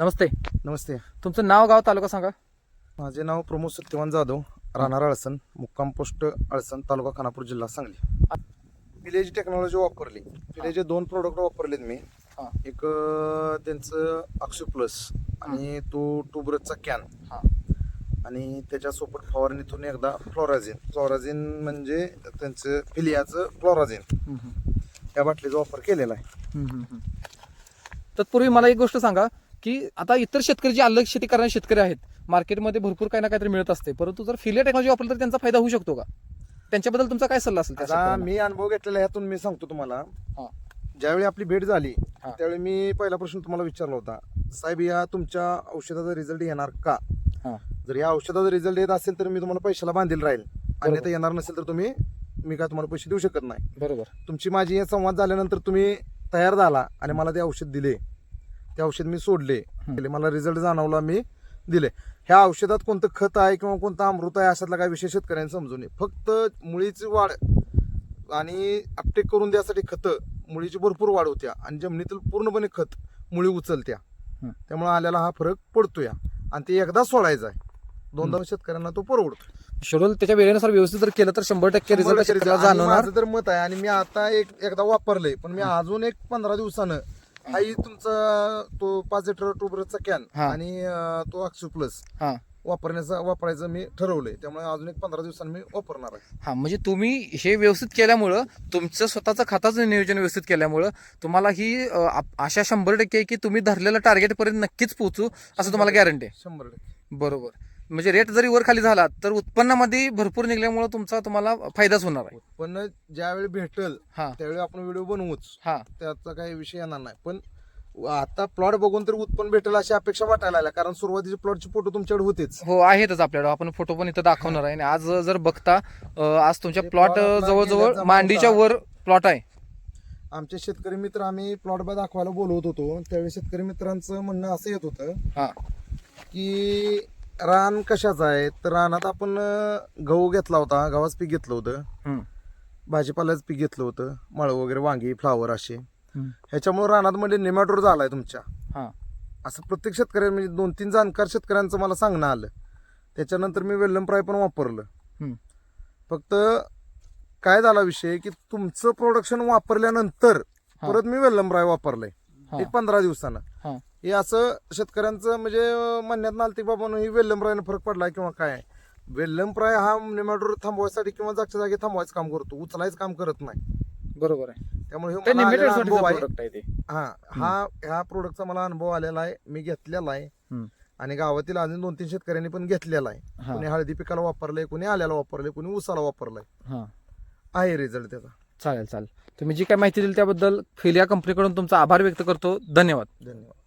नमस्ते. नमस्ते. तुमचं नाव गाव तालुका सांगा. माझे नाव प्रमोद सत्यवान जाधव राहणार अळसन मुक्काम पोस्ट अळसन तालुका खानापूर जिल्हा सांगली. पिलेची टेक्नॉलॉजी वापरली. पिलेचे दोन प्रोडक्ट वापरलेत मी. एक त्यांचं अक्षू प्लस आणि तो टूब्रजचा कॅन हा. आणि त्याच्यासोबत फवारणीतून एकदा फ्लोराझिन फ्लोराझिन म्हणजे त्यांचं फिलियाचं फ्लोराझिन या बाटलीचा वापर केलेला आहे. तत्पूर्वी मला एक गोष्ट सांगा. की आता इतर शेतकरी जे अलग शेती करणारे शेतकरी आहेत मार्केटमध्ये भरपूर काही ना काहीतरी मिळत असते. परंतु जर फिलिया टेक्नॉलॉजी वापरली तर त्यांचा फायदा होऊ शकतो का? त्यांच्याबद्दल तुमचा काय सल्ला असेल आता? मी अनुभव घेतलेला ह्यातून मी सांगतो तुम्हाला. हा. ज्यावेळी आपली भेट झाली हा. त्यावेळी मी पहिला प्रश्न तुम्हाला विचारला होता साहेब या तुमच्या औषधाचा रिझल्ट येणार का? हा. जर या औषधाचा रिझल्ट येत असेल तर मी तुम्हाला पैशाला बांधील राहील. अन्यथा येणार नसेल तर तुम्ही मी काय तुम्हाला पैसे देऊ शकत नाही. बरोबर. तुमची माझी हे संवाद झाल्यानंतर तुम्ही तयार झाला आणि मला ते औषध दिले. ते औषध मी सोडले. मला रिझल्ट जाणवला मी दिले. ह्या औषधात कोणतं खत आहे किंवा कोणतं अमृत आहे अशातला काय विषय शेतकऱ्यांनी समजू नये. फक्त मुळीची वाढ आणि अपटेक करून द्यासाठी खत मुळीची भरपूर वाढ होत्या आणि जमिनीतील पूर्णपणे खत मुळी उचलत्या. त्यामुळे आल्याला हा फरक पडतोय आणि ते एकदा सोडायचा आहे. दोनदा शेतकऱ्यांना तो परवडतो शेड्यूल त्याच्या वेळेनुसार व्यवस्थित जर केलं तर शंभर टक्के रिझल्ट जाणवणार. माझं तर मत आहे आणि मी आता एक एकदा वापरलंय पण मी अजून एक पंधरा दिवसानं हाही तुमचा तो पाच लिटर टूबरचा कॅन हा. आणि अं, तो अक्षू प्लस हा. वापरण्याचा वापरायचं मी ठरवलंय. त्यामुळे अजून एक पंधरा दिवसांनी मी वापरणार आहे. हा म्हणजे तुम्ही हे व्यवस्थित केल्यामुळं तुमचं स्वतःचं खताचं नियोजन व्यवस्थित केल्यामुळं तुम्हाला ही अं, आप- आशा शंभर टक्के आहे की तुम्ही धरलेल्या टार्गेट पर्यंत नक्कीच पोहोचू असं तुम्हाला गॅरंटी आहे. शंभर टक्के. बरोबर. म्हणजे रेट जरी वर खाली झाला तर उत्पन्नामध्ये भरपूर निघल्यामुळे तुमचा तुम्हाला फायदाच होणार आहे. पण ज्यावेळी भेटल हा. त्यावेळी आपण व्हिडिओ बनवूच. हा. त्याचा काही विषय येणार नाही. पण आता प्लॉट बघून तर उत्पन्न भेटेल अशी अपेक्षा वाटायला लागल्या कारण सुरुवातीचे प्लॉटचे फोटो तुमच्याकडे होतेच. हो आहेतच आपल्याकडे. आपण फोटो पण इथं दाखवणार आहे. आणि आज जर बघता अं, आज तुमच्या प्लॉट जवळजवळ मांडीच्या. वर प्लॉट आहे. आमचे शेतकरी मित्र आम्ही प्लॉट बा दाखवायला बोलवत होतो. त्यावेळी शेतकरी मित्रांचं म्हणणं असं येत होतं हा. की रान कशाचं आहे तर रानात आपण अं, गहू घेतला होता गव्हाचं पीक घेतलं होतं हम्म. भाजीपाल्याचं पीक घेतलं होतं माळ वगैरे वांगी फ्लावर असे हम्म. ह्याच्यामुळे रानात म्हणजे नेमॅटोर झालाय तुमच्या हा असं प्रत्येक शेतकऱ्या म्हणजे दोन तीन जाणकार शेतकऱ्यांचं मला सांगणं आलं त्याच्यानंतर मी वेल्लम प्राय पण वापरलं हम्म. फक्त काय झाला विषय की तुमचं प्रोडक्शन वापरल्यानंतर हा. परत मी वेल्लम प्राय वापरलंय हा. एक पंधरा दिवसानं हा. हे असं शेतकऱ्यांचं म्हणजे म्हणण्यात की बाबा ही वेल्लम प्रायनं फरक पडलाय किंवा काय? वेल्लम प्राय हा नेमॅटोर थांबवायसाठी किंवा जागच्या जागी थांबवायचं काम करतो उचलायचं काम करत नाही. बरोबर आहे. त्यामुळे हे मला आलेला अनुभव आहे. हा हा ह्या प्रोडक्टचा मला अनुभव आलेला आहे मी घेतलेला आहे. आणि गावातील अजून दोन तीन शेतकऱ्यांनी पण घेतलेला आहे. हा. कोणी हळदी पिकाला वापरलंय कोणी आल्याला वापरलंय कोणी उसाला वापरलंय. हा. आहे रिझल्ट त्याचा. चालेल चालेल. तुम्ही जी काय माहिती दिली त्याबद्दल फिलिया कंपनीकडून तुमचा आभार व्यक्त करतो. धन्यवाद. धन्यवाद.